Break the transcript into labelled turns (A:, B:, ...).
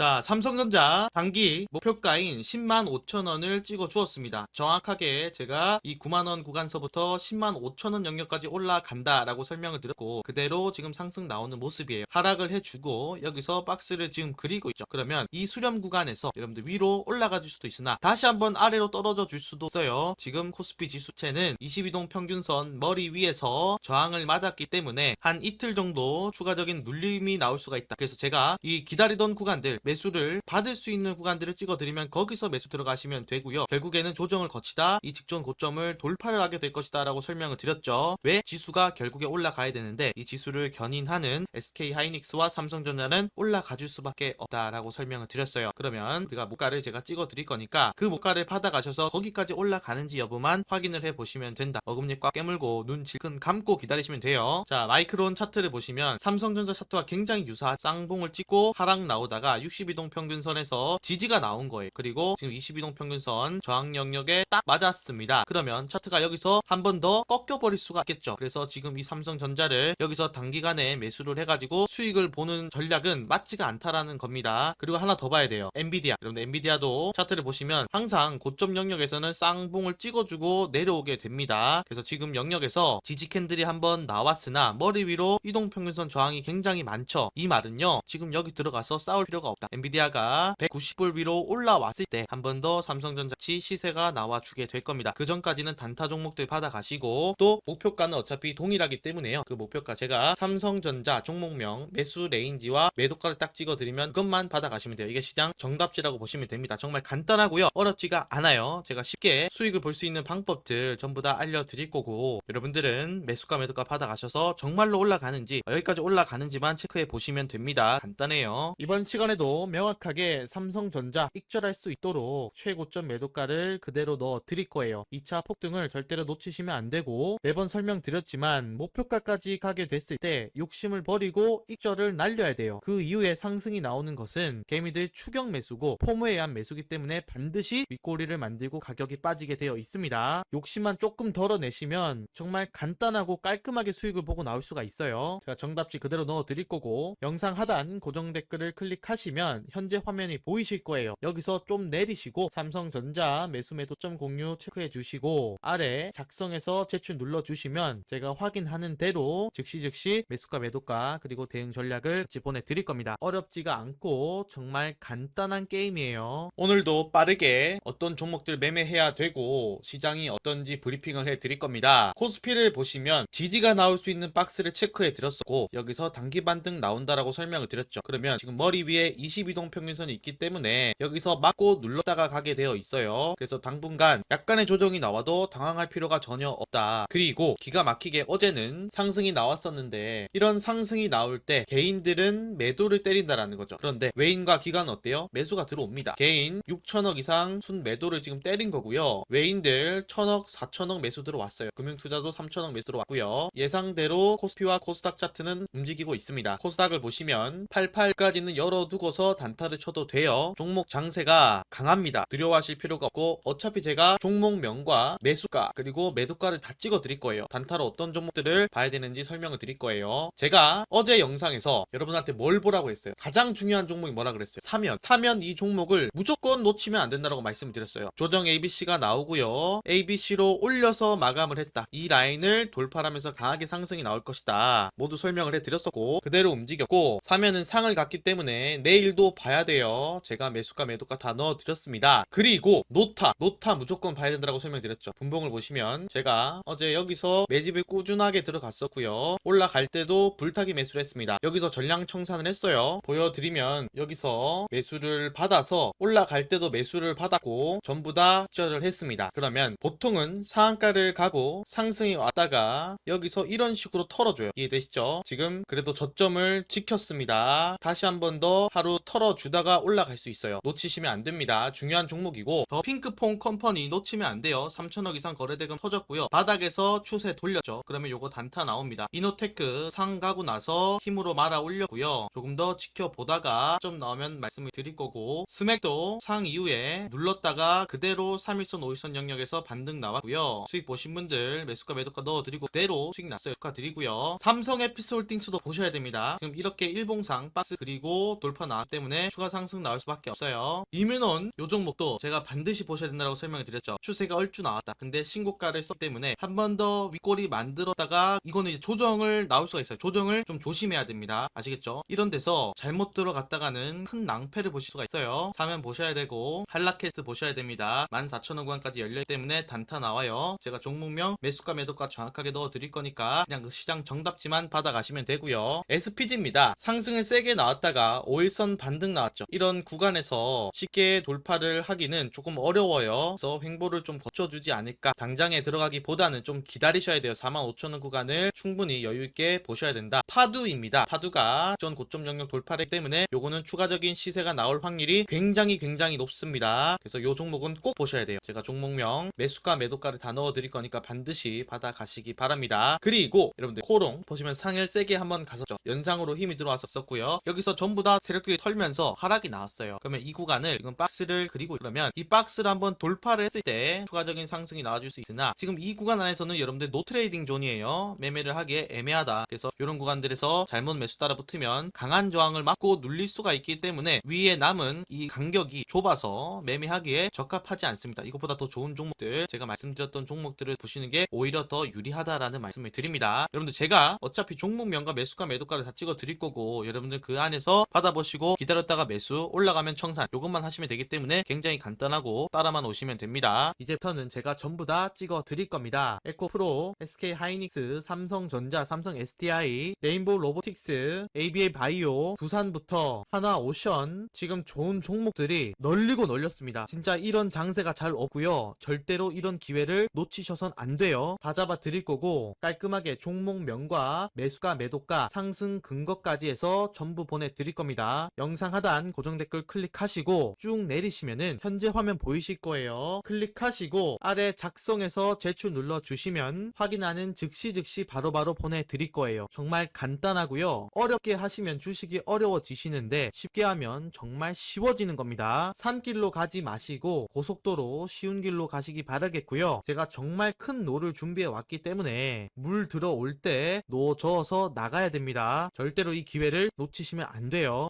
A: 자, 삼성전자 단기 목표가인 10만 5천 원을 찍어 주었습니다. 정확하게 제가 이 9만 원 구간서부터 10만 5천 원 영역까지 올라간다 라고 설명을 드렸고 그대로 지금 상승 나오는 모습이에요. 하락을 해주고 여기서 박스를 지금 그리고 있죠. 그러면 이 수렴 구간에서 여러분들 위로 올라가 줄 수도 있으나 다시 한번 아래로 떨어져 줄 수도 있어요. 지금 코스피 지수채는 22동 평균선 머리 위에서 저항을 맞았기 때문에 한 이틀 정도 추가적인 눌림이 나올 수가 있다. 그래서 제가 이 기다리던 구간들 매수를 받을 수 있는 구간들을 찍어드리면 거기서 매수 들어가시면 되고요. 결국에는 조정을 거치다 이 직전 고점을 돌파를 하게 될 것이다 라고 설명을 드렸죠. 왜 지수가 결국에 올라가야 되는데 이 지수를 견인하는 SK 하이닉스와 삼성전자는 올라가 줄 수밖에 없다라고 설명을 드렸어요. 그러면 우리가 목가를 제가 찍어 드릴 거니까 그 목가를 받아가셔서 거기까지 올라가는지 여부만 확인을 해 보시면 된다. 어금니 꽉 깨물고 눈 질끈 감고 기다리시면 돼요. 자 마이크론 차트를 보시면 삼성전자 차트와 굉장히 유사한 쌍봉을 찍고 하락 나오다가 62동 평균선에서 지지가 나온 거예요. 그리고 지금 22동 평균선 저항 영역에 딱 맞았습니다. 그러면 차트가 여기서 한 번 더 꺾여버릴 수가 있겠죠. 그래서 지금 이 삼성전자를 여기서 단기간에 매수를 해가지고 수익을 보는 전략은 맞지가 않다라는 겁니다. 그리고 하나 더 봐야 돼요. 엔비디아. 여러분들 엔비디아도 차트를 보시면 항상 고점 영역에서는 쌍봉을 찍어주고 내려오게 됩니다. 그래서 지금 영역에서 지지 캔들이 한번 나왔으나 머리 위로 이동평균선 저항이 굉장히 많죠. 이 말은요. 지금 여기 들어가서 싸울 필요가 없 다. 엔비디아가 190불 위로 올라왔을 때 한 번 더 삼성전자치 시세가 나와주게 될 겁니다. 그 전까지는 단타 종목들 받아가시고 또 목표가는 어차피 동일하기 때문에요. 그 목표가 제가 삼성전자 종목명 매수 레인지와 매도가를 딱 찍어드리면 그것만 받아가시면 돼요. 이게 시장 정답지라고 보시면 됩니다. 정말 간단하고요. 어렵지가 않아요. 제가 쉽게 수익을 볼 수 있는 방법들 전부 다 알려드릴 거고 여러분들은 매수가 매도가 받아가셔서 정말로 올라가는지 여기까지 올라가는지만 체크해 보시면 됩니다. 간단해요. 이번 시간에도 명확하게 삼성전자 익절할 수 있도록 최고점 매도가를 그대로 넣어 드릴 거예요. 2차 폭등을 절대로 놓치시면 안 되고 매번 설명드렸지만 목표가까지 가게 됐을 때 욕심을 버리고 익절을 날려야 돼요. 그 이후에 상승이 나오는 것은 개미들 추격 매수고 포무에 의한 매수기 때문에 반드시 윗꼬리를 만들고 가격이 빠지게 되어 있습니다. 욕심만 조금 덜어내시면 정말 간단하고 깔끔하게 수익을 보고 나올 수가 있어요. 제가 정답지 그대로 넣어 드릴 거고 영상 하단 고정 댓글을 클릭하시면 현재 화면이 보이실 거예요. 여기서 좀 내리시고 삼성전자 매수 매도 점 공유 체크해 주시고 아래 작성해서 제출 눌러 주시면 제가 확인하는 대로 즉시 즉시 매수가 매도가 그리고 대응 전략을 같이 보내 드릴 겁니다. 어렵지가 않고 정말 간단한 게임이에요. 오늘도 빠르게 어떤 종목들 매매해야 되고 시장이 어떤지 브리핑을 해 드릴 겁니다. 코스피를 보시면 지지가 나올 수 있는 박스를 체크해 드렸었고 여기서 단기 반등 나온다라고 설명을 드렸죠. 그러면 지금 머리 위에 22동 평균선이 있기 때문에 여기서 맞고 눌렀다가 가게 되어 있어요. 그래서 당분간 약간의 조정이 나와도 당황할 필요가 전혀 없다. 그리고 기가 막히게 어제는 상승이 나왔었는데 이런 상승이 나올 때 개인들은 매도를 때린다라는 거죠. 그런데 외인과 기관은 어때요? 매수가 들어옵니다. 개인 6천억 이상 순 매도를 지금 때린 거고요. 외인들 1천억, 4천억 매수 들어왔어요. 금융투자도 3천억 매수 들어왔고요. 예상대로 코스피와 코스닥 차트는 움직이고 있습니다. 코스닥을 보시면 88까지는 열어두고 서 단타를 쳐도 돼요. 종목 장세가 강합니다. 두려워하실 필요가 없고 어차피 제가 종목명과 매수가 그리고 매도가를 다 찍어 드릴 거예요. 단타로 어떤 종목들을 봐야 되는지 설명을 드릴 거예요. 제가 어제 영상에서 여러분한테 뭘 보라고 했어요. 가장 중요한 종목이 뭐라 그랬어요? 사면. 사면 이 종목을 무조건 놓치면 안 된다고 말씀을 드렸어요. 조정 ABC가 나오고요. ABC로 올려서 마감을 했다. 이 라인을 돌파하면서 강하게 상승이 나올 것이다. 모두 설명을 해드렸었고 그대로 움직였고 사면은 상을 갔기 때문에 내일 도 봐야 돼요. 제가 매수가 매도가 다 넣어드렸습니다. 그리고 노타 노타 무조건 봐야 된다고 설명드렸죠. 분봉을 보시면 제가 어제 여기서 매집을 꾸준하게 들어갔었고요. 올라갈 때도 불타기 매수를 했습니다. 여기서 전량 청산을 했어요. 보여드리면 여기서 매수를 받아서 올라갈 때도 매수를 받았고 전부 다 적절을 했습니다. 그러면 보통은 상한가를 가고 상승이 왔다가 여기서 이런 식으로 털어줘요. 이해되시죠? 지금 그래도 저점을 지켰습니다. 다시 한 번 더 하루 털어주다가 올라갈 수 있어요. 놓치시면 안 됩니다. 중요한 종목이고 더 핑크퐁 컴퍼니 놓치면 안 돼요. 3천억 이상 거래대금 터졌고요. 바닥에서 추세 돌렸죠. 그러면 요거 단타 나옵니다. 이노테크 상 가고 나서 힘으로 말아 올렸고요. 조금 더 지켜보다가 좀 나오면 말씀을 드릴 거고 스맥도 상 이후에 눌렀다가 그대로 3일선 5일선 영역에서 반등 나왔고요. 수익 보신 분들 매수가 매도가 넣어드리고 그대로 수익 났어요. 축하드리고요. 삼성 에피스 홀딩스도 보셔야 됩니다. 지금 이렇게 일봉상 박스 그리고 돌파 나왔죠. 때문에 추가 상승 나올 수밖에 없어요. 이면원 요 종목도 제가 반드시 보셔야 된다고 설명을 드렸죠. 추세가 얼추 나왔다. 근데 신고가를 썼기 때문에 한 번 더 윗꼬리 만들었다가 이거는 조정을 나올 수가 있어요. 조정을 좀 조심해야 됩니다. 아시겠죠? 이런 데서 잘못 들어갔다가는 큰 낭패를 보실 수가 있어요. 사면 보셔야 되고 한라켓스 보셔야 됩니다. 14,000원 구간까지 열려있기 때문에 단타 나와요. 제가 종목명 매수가 매도가 정확하게 넣어 드릴 거니까 그냥 그 시장 정답지만 받아가시면 되고요. SPG입니다. 상승을 세게 나왔다가 5일선 반등 나왔죠. 이런 구간에서 쉽게 돌파를 하기는 조금 어려워요. 그래서 횡보를 좀 거쳐주지 않을까. 당장에 들어가기보다는 좀 기다리셔야 돼요. 45,000원 구간을 충분히 여유 있게 보셔야 된다. 파두입니다. 파두가 전 고점 영역 돌파를 했기 때문에 요거는 추가적인 시세가 나올 확률이 굉장히 굉장히 높습니다. 그래서 요 종목은 꼭 보셔야 돼요. 제가 종목명 매수가 매도가를 다 넣어 드릴 거니까 반드시 받아 가시기 바랍니다. 그리고 여러분들 코롱 보시면 상을 세게 한번 갔었죠. 연상으로 힘이 들어왔었고요. 여기서 전부 다 세력들이 털면서 하락이 나왔어요. 그러면 이 구간을 지금 박스를 그리고 그러면 이 박스를 한번 돌파를 했을 때 추가적인 상승이 나와줄 수 있으나 지금 이 구간 안에서는 여러분들 노트레이딩 존이에요. 매매를 하기에 애매하다. 그래서 이런 구간들에서 잘못 매수 따라 붙으면 강한 저항을 맞고 눌릴 수가 있기 때문에 위에 남은 이 간격이 좁아서 매매하기에 적합하지 않습니다. 이것보다 더 좋은 종목들 제가 말씀드렸던 종목들을 보시는 게 오히려 더 유리하다라는 말씀을 드립니다. 여러분들 제가 어차피 종목명과 매수가 매도가를 다 찍어 드릴 거고 여러분들 그 안에서 받아보시고 기다렸다가 매수 올라가면 청산 요것만 하시면 되기 때문에 굉장히 간단하고 따라만 오시면 됩니다. 이제부터는 제가 전부 다 찍어 드릴 겁니다. 에코 프로, SK 하이닉스, 삼성전자, 삼성 SDI, 레인보우 로보틱스, ABA 바이오, 두산부터 하나 오션 지금 좋은 종목들이 널리고 널렸습니다. 진짜 이런 장세가 잘 없고요. 절대로 이런 기회를 놓치셔선 안 돼요. 다 잡아 드릴 거고 깔끔하게 종목명과 매수가 매도가 상승 근거까지 해서 전부 보내 드릴 겁니다. 영상 하단 고정 댓글 클릭하시고 쭉 내리시면은 현재 화면 보이실 거예요. 클릭하시고 아래 작성해서 제출 눌러 주시면 확인하는 즉시 즉시 바로 바로 보내 드릴 거예요. 정말 간단하고요. 어렵게 하시면 주식이 어려워지시는데 쉽게 하면 정말 쉬워지는 겁니다. 산길로 가지 마시고 고속도로 쉬운 길로 가시기 바라겠고요. 제가 정말 큰 노를 준비해 왔기 때문에 물 들어올 때 노 저어서 나가야 됩니다. 절대로 이 기회를 놓치시면 안 돼요.